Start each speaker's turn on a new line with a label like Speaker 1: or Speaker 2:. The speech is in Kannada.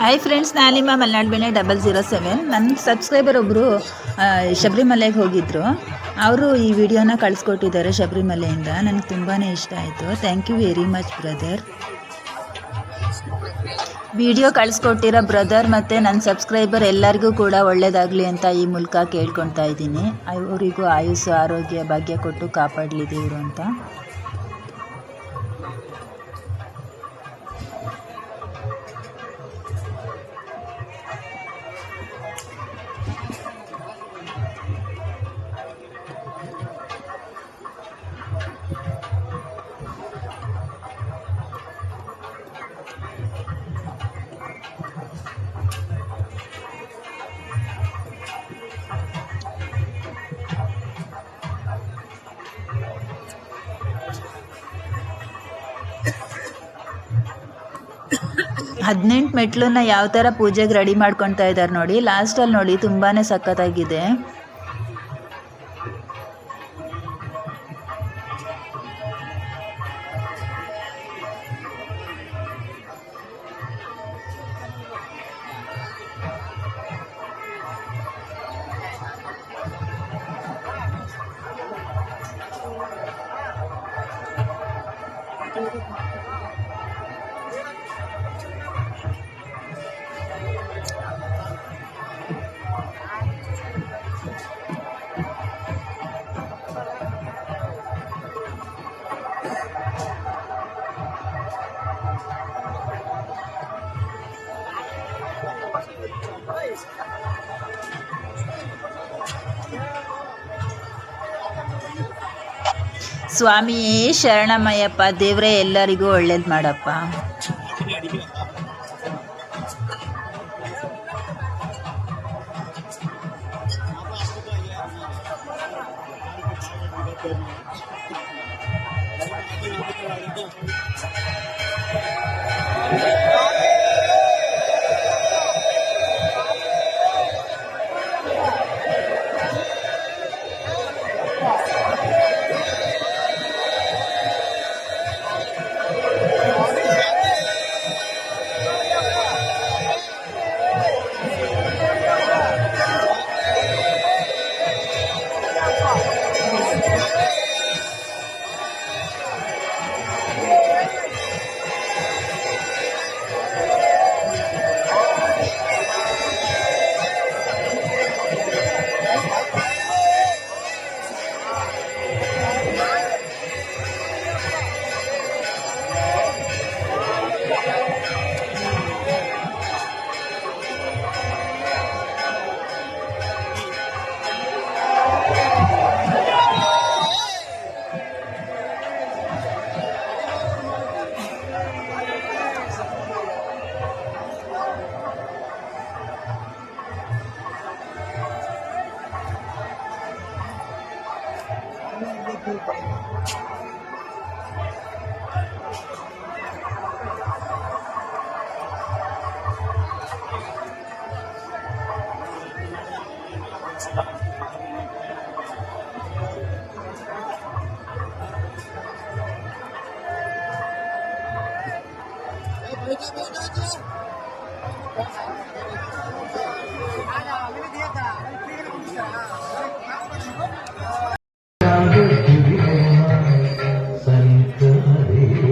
Speaker 1: ಹಾಯ್ ಫ್ರೆಂಡ್ಸ್ ನಾನು ನಿಮ್ಮ Malenadu Benne double zero seven ನನ್ನ ಸಬ್ಸ್ಕ್ರೈಬರ್ ಒಬ್ಬರು ಶಬರಿಮಲೆಗೆ ಹೋಗಿದ್ದರು ಅವರು ಈ ವಿಡಿಯೋನ ಕಳಿಸ್ಕೊಟ್ಟಿದ್ದಾರೆ ಶಬರಿಮಲೆಯಿಂದ. ನನಗೆ ತುಂಬಾ ಇಷ್ಟ ಆಯಿತು. Thank you very much brother video ಕಳಿಸ್ಕೊಟ್ಟಿರೋ brother ಮತ್ತು ನನ್ನ ಸಬ್ಸ್ಕ್ರೈಬರ್ ಎಲ್ಲರಿಗೂ ಕೂಡ ಒಳ್ಳೆಯದಾಗಲಿ ಅಂತ ಈ ಮೂಲಕ ಕೇಳ್ಕೊತಾ ಇದ್ದೀನಿ. ಅವರಿಗೂ ಆಯುಸ್ಸು, ಆರೋಗ್ಯ, ಭಾಗ್ಯ ಕೊಟ್ಟು ಕಾಪಾಡಲಿ ಅಂತ. ಹದಿನೆಂಟು ಮೆಟ್ಲನ್ನ ಯಾವ ಥರ ಪೂಜೆಗೆ ರೆಡಿ ಮಾಡ್ಕೊತಾ ಇದ್ದಾರೆ ನೋಡಿ. ಲಾಸ್ಟಲ್ಲಿ ನೋಡಿ ತುಂಬಾ ಸಖತ್ತಾಗಿದೆ. ಸ್ವಾಮಿ ಶರಣಮಯ್ಯಪ್ಪ ದೇವರೇ ಎಲ್ಲರಿಗೂ ಒಳ್ಳೇದು ಮಾಡಪ್ಪ. dilakukan. Ana, viene dieta, viene con 这里